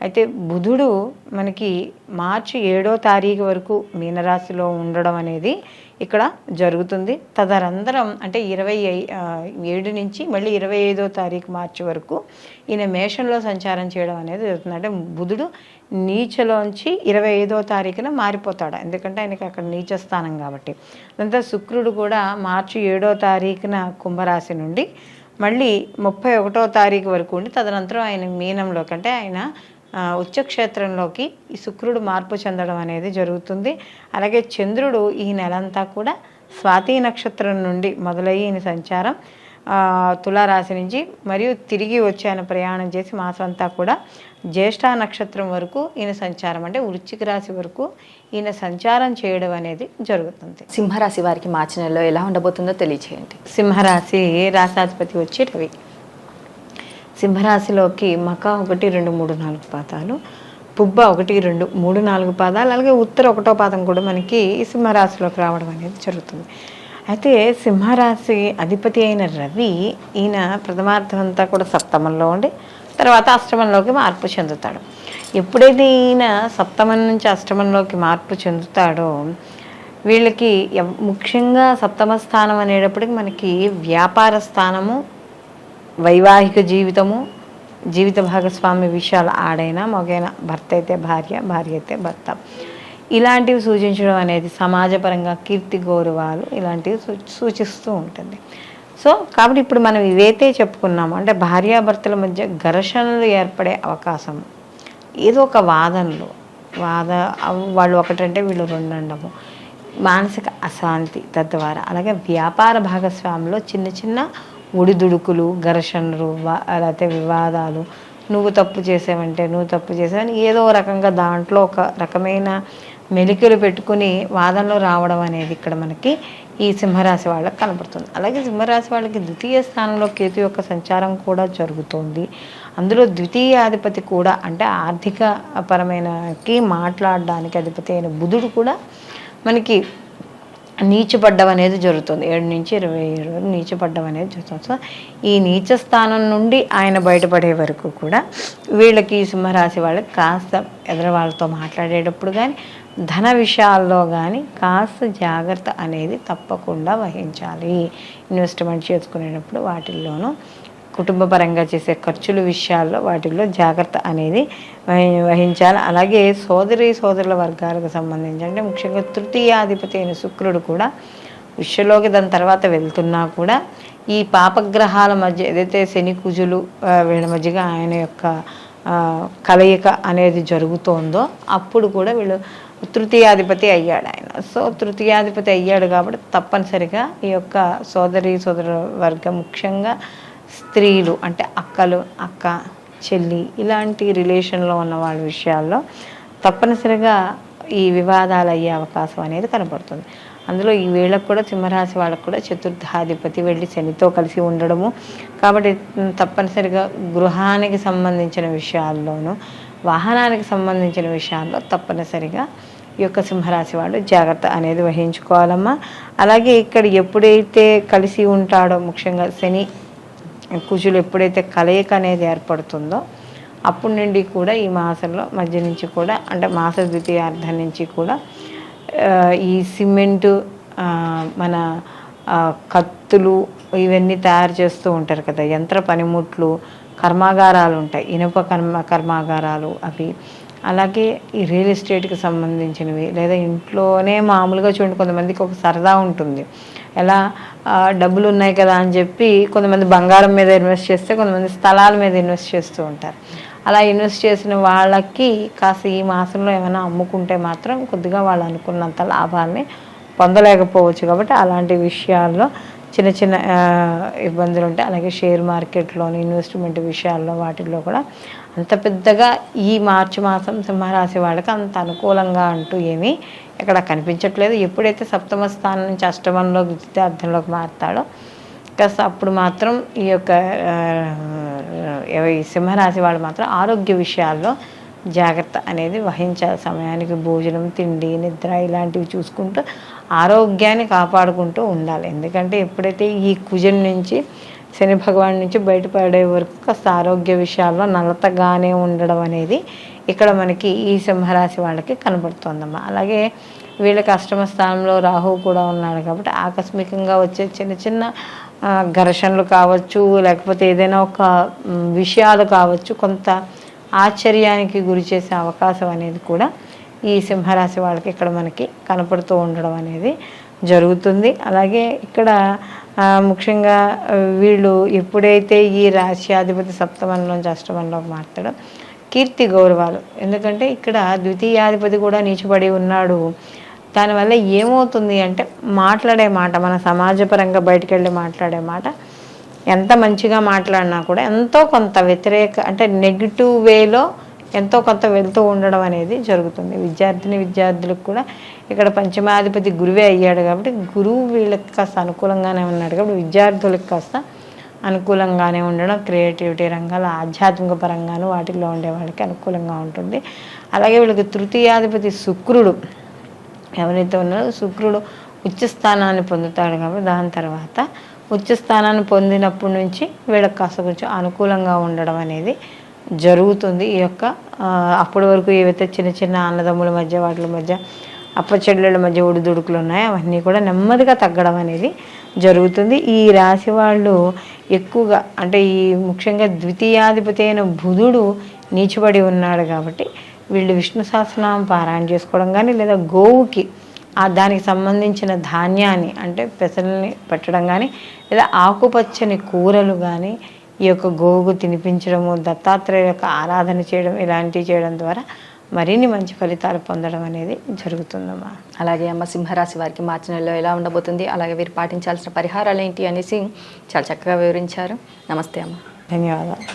అయితే బుధుడు మనకి మార్చి ఏడో తారీఖు వరకు మీనరాశిలో ఉండడం అనేది ఇక్కడ జరుగుతుంది. తదనంతరం అంటే ఇరవై ఏడు నుంచి మళ్ళీ ఇరవై ఐదో తారీఖు మార్చి వరకు ఈయన మేషంలో సంచారం చేయడం అనేది జరుగుతుంది. అంటే బుధుడు నీచలోంచి ఇరవై ఐదో తారీఖున మారిపోతాడు. ఎందుకంటే ఆయనకి అక్కడ నీచ స్థానం కాబట్టి. అదంతా శుక్రుడు కూడా మార్చి ఏడో తారీఖున కుంభరాశి నుండి మళ్ళీ ముప్పై ఒకటో తారీఖు వరకు ఉండి తదనంతరం ఆయన మీనంలో కంటే ఆయన ఉచ్చక్షేత్రంలోకి ఈ శుక్రుడు మార్పు చెందడం అనేది జరుగుతుంది. అలాగే చంద్రుడు ఈ నెలంతా కూడా స్వాతి నక్షత్రం నుండి మొదలయ్యి ఈయన సంచారం తులారాశి నుంచి మరియు తిరిగి వచ్చి ఆయన ప్రయాణం చేసి మాసం అంతా కూడా జ్యేష్ఠ నక్షత్రం వరకు ఈయన సంచారం అంటే వృశ్చిక రాశి వరకు ఈయన సంచారం చేయడం అనేది జరుగుతుంది. సింహరాశి వారికి మార్చి నెలలో ఎలా ఉండబోతుందో తెలియచేయండి. సింహరాశి రాశాధిపతి వచ్చి రవి? సింహరాశిలోకి మక ఒకటి రెండు మూడు నాలుగు పాదాలు పుబ్బ ఒకటి రెండు మూడు నాలుగు పాదాలు అలాగే ఉత్తర ఒకటో పాదం కూడా మనకి సింహరాశిలోకి రావడం అనేది జరుగుతుంది. అయితే సింహరాశి అధిపతి అయిన రవి ఈయన ప్రథమార్థం అంతా కూడా సప్తమంలో ఉండి తర్వాత అష్టమంలోకి మార్పు చెందుతాడు. ఎప్పుడైతే ఈయన సప్తమం నుంచి అష్టమంలోకి మార్పు చెందుతాడో వీళ్ళకి ముఖ్యంగా సప్తమ స్థానం అనేటప్పటికి మనకి వ్యాపార స్థానము వైవాహిక జీవితము జీవిత భాగస్వామి విషయాలు ఆడైనా మగైనా భర్త అయితే భార్య భార్య అయితే భర్త. ఇలాంటివి సూచించడం అనేది సమాజపరంగా కీర్తి గౌరవాలు ఇలాంటివి సూచిస్తూ ఉంటుంది. సో కాబట్టి ఇప్పుడు మనం ఇవైతే చెప్పుకున్నాము అంటే భార్యాభర్తల మధ్య ఘర్షణలు ఏర్పడే అవకాశం. ఏదో ఒక వాదనలు వాద వాళ్ళు ఒకటంటే వీళ్ళు రెండు అండము మానసిక అశాంతి తద్వారా అలాగే వ్యాపార భాగస్వామిలో చిన్న చిన్న ఒడిదుడుకులు ఘర్షణలు లేకపోతే వివాదాలు. నువ్వు తప్పు చేసావంటే నువ్వు తప్పు చేసావని ఏదో రకంగా దాంట్లో ఒక రకమైన మెలికలు పెట్టుకుని వాదనలో రావడం అనేది ఇక్కడ మనకి ఈ సింహరాశి వాళ్ళకి కనపడుతుంది. అలాగే సింహరాశి వాళ్ళకి ద్వితీయ స్థానంలో కేతు యొక్క సంచారం కూడా జరుగుతోంది. అందులో ద్వితీయాధిపతి కూడా అంటే ఆర్థిక పరమైనకి మాట్లాడడానికి అధిపతి అయిన బుధుడు కూడా మనకి నీచపడ్డం అనేది జరుగుతుంది. ఏడు నుంచి ఇరవై ఏడు వరకు నీచపడ్డం అనేది జరుగుతుంది. సో ఈ నీచ స్థానం నుండి ఆయన బయటపడే వరకు కూడా వీళ్ళకి సింహరాశి వాళ్ళకి కాస్త ఎదురు వాళ్ళతో మాట్లాడేటప్పుడు కానీ ధన విషయాల్లో కానీ కాస్త జాగ్రత్త అనేది తప్పకుండా వహించాలి. ఇన్వెస్ట్మెంట్ చేసుకునేటప్పుడు వాటిల్లోనూ కుటుంబ పరంగా చేసే ఖర్చుల విషయాల్లో వాటిల్లో జాగ్రత్త అనేది వహించాలి. అలాగే సోదరి సోదరుల వర్గాలకు సంబంధించి అంటే ముఖ్యంగా తృతీయాధిపతి అయిన శుక్రుడు కూడా విశ్వలోకి దాని తర్వాత వెళ్తున్నా కూడా ఈ పాపగ్రహాల మధ్య ఏదైతే శని కుజులు వీళ్ళ మధ్యగా ఆయన యొక్క కలయిక అనేది జరుగుతోందో అప్పుడు కూడా వీళ్ళు తృతీయాధిపతి అయ్యాడు ఆయన. సో తృతీయాధిపతి అయ్యాడు కాబట్టి తప్పనిసరిగా ఈ యొక్క సోదరి సోదరు వర్గం ముఖ్యంగా స్త్రీలు అంటే అక్కలు అక్క చెల్లి ఇలాంటి రిలేషన్లో ఉన్న వాళ్ళ విషయాల్లో తప్పనిసరిగా ఈ వివాదాలు అయ్యే అవకాశం అనేది కనబడుతుంది. అందులో ఈ వేళకు కూడా సింహరాశి వాళ్ళకు కూడా చతుర్థాధిపతి వెళ్ళి శనితో కలిసి ఉండడము. కాబట్టి తప్పనిసరిగా గృహానికి సంబంధించిన విషయాల్లోనూ వాహనానికి సంబంధించిన విషయాల్లో తప్పనిసరిగా ఈ యొక్క సింహరాశి వాళ్ళు జాగ్రత్త అనేది వహించుకోవాలమ్మా. అలాగే ఇక్కడ ఎప్పుడైతే కలిసి ఉంటాడో ముఖ్యంగా శని కుజులు ఎప్పుడైతే కలయిక అనేది ఏర్పడుతుందో అప్పటి నుండి కూడా ఈ మాసంలో మధ్య నుంచి కూడా అంటే మాస ద్వితీయార్థం నుంచి కూడా ఈ సిమెంటు మన కత్తులు ఇవన్నీ తయారు చేస్తూ ఉంటారు కదా యంత్ర పనిముట్లు కర్మాగారాలు ఉంటాయి ఇనుప కర్మ కర్మాగారాలు అవి. అలాగే ఈ రియల్ ఎస్టేట్కి సంబంధించినవి లేదా ఇంట్లోనే మామూలుగా చూడండి కొంతమందికి ఒక సరదా ఉంటుంది. ఎలా డబ్బులు ఉన్నాయి కదా అని చెప్పి కొంతమంది బంగారం మీద ఇన్వెస్ట్ చేస్తే కొంతమంది స్థలాల మీద ఇన్వెస్ట్ చేస్తూ ఉంటారు. అలా ఇన్వెస్ట్ చేసిన వాళ్ళకి కాస్త ఈ మాసంలో ఏమైనా అమ్ముకుంటే మాత్రం కొద్దిగా వాళ్ళు అనుకున్నంత లాభాల్ని పొందలేకపోవచ్చు. కాబట్టి అలాంటి విషయాల్లో చిన్న చిన్న ఇబ్బందులు ఉంటాయి అలాగే షేర్ మార్కెట్లోని ఇన్వెస్ట్మెంట్ విషయాల్లో వాటిల్లో కూడా అంత పెద్దగా ఈ మార్చి మాసం సింహరాశి వాళ్ళకి అంత అనుకూలంగా అంటూ ఏమీ ఇక్కడ కనిపించట్లేదు. ఎప్పుడైతే సప్తమ స్థానం నుంచి అష్టమంలోకి ద్వితీయార్థంలోకి మారుతాడో కాస్త అప్పుడు మాత్రం ఈ యొక్క ఈ సింహరాశి వాళ్ళు మాత్రం ఆరోగ్య విషయాల్లో జాగ్రత్త అనేది వహించాలి. సమయానికి భోజనం తిండి నిద్ర ఇలాంటివి చూసుకుంటూ ఆరోగ్యాన్ని కాపాడుకుంటూ ఉండాలి. ఎందుకంటే ఎప్పుడైతే ఈ కుజం నుంచి శని భగవాన్ నుంచి బయటపడే వరకు కాస్త ఆరోగ్య విషయాల్లో నలతగానే ఉండడం అనేది ఇక్కడ మనకి ఈ సింహరాశి వాళ్ళకి కనబడుతోందమ్మా అలాగే వీళ్ళకి అష్టమ స్థానంలో రాహు కూడా ఉన్నాడు కాబట్టి ఆకస్మికంగా వచ్చే చిన్న చిన్న ఘర్షణలు కావచ్చు లేకపోతే ఏదైనా ఒక విషయాలు కావచ్చు కొంత ఆశ్చర్యానికి గురి చేసే అవకాశం అనేది కూడా ఈ సింహరాశి వాళ్ళకి ఇక్కడ మనకి కనపడుతూ ఉండడం అనేది జరుగుతుంది. అలాగే ఇక్కడ ముఖ్యంగా వీళ్ళు ఎప్పుడైతే ఈ రాశ్యాధిపతి సప్తమంలోంచి అష్టమంలోకి మారుతాడో కీర్తి గౌరవాలు. ఎందుకంటే ఇక్కడ ద్వితీయాధిపతి కూడా నీచుపడి ఉన్నాడు. దానివల్ల ఏమవుతుంది అంటే మాట్లాడే మాట మన సమాజపరంగా బయటకెళ్ళి వెళ్ళి మాట్లాడే మాట ఎంత మంచిగా మాట్లాడినా కూడా ఎంతో కొంత వ్యతిరేక అంటే నెగిటివ్ వేలో ఎంతో కొంత వెళ్తూ ఉండడం అనేది జరుగుతుంది. విద్యార్థిని విద్యార్థులకు కూడా ఇక్కడ పంచమాధిపతి గురువే అయ్యాడు కాబట్టి గురువు వీళ్ళకి కాస్త అనుకూలంగానే ఉన్నాడు కాబట్టి విద్యార్థులకు కాస్త అనుకూలంగానే ఉండడం క్రియేటివిటీ రంగాలు ఆధ్యాత్మిక పరంగాను వాటిల్లో ఉండే వాళ్ళకి అనుకూలంగా ఉంటుంది. అలాగే వీళ్ళకి తృతీయాధిపతి శుక్రుడు ఎవరైతే ఉన్నారో శుక్రుడు ఉచ్చ స్థానాన్ని పొందుతాడు కాబట్టి దాని తర్వాత ఉచ్చ స్థానాన్ని పొందినప్పటి నుంచి వీళ్ళకి కాస్త కొంచెం అనుకూలంగా ఉండడం అనేది జరుగుతుంది ఈ యొక్క అప్పటి వరకు ఏవైతే చిన్న చిన్న అన్నదమ్ముల మధ్య వాటి మధ్య అప్పచెడ్ల మధ్య ఒడిదుడుకులు ఉన్నాయో అవన్నీ కూడా నెమ్మదిగా తగ్గడం అనేది జరుగుతుంది. ఈ రాశి వాళ్ళు ఎక్కువగా అంటే ఈ ముఖ్యంగా ద్వితీయాధిపతి అయిన బుధుడు నీచుబడి ఉన్నాడు కాబట్టి వీళ్ళు విష్ణు సహస్రనామం పారాయణ చేసుకోవడం కానీ లేదా గోవుకి ఆ దానికి సంబంధించిన ధాన్యాన్ని అంటే పెసల్ని పెట్టడం కానీ లేదా ఆకుపచ్చని కూరలు కానీ ఈ యొక్క గోవుకు తినిపించడము దత్తాత్రేయ యొక్క ఆరాధన చేయడం ఇలాంటివి చేయడం ద్వారా మరిన్ని మంచి ఫలితాలు పొందడం అనేది జరుగుతుందమ్మా. అలాగే అమ్మ సింహరాశి వారికి మార్చి నెలలో ఎలా ఉండబోతుంది అలాగే వీరు పాటించాల్సిన పరిహారాలు ఏంటి అనేసి చాలా చక్కగా వివరించారు. నమస్తే అమ్మ. ధన్యవాదాలు.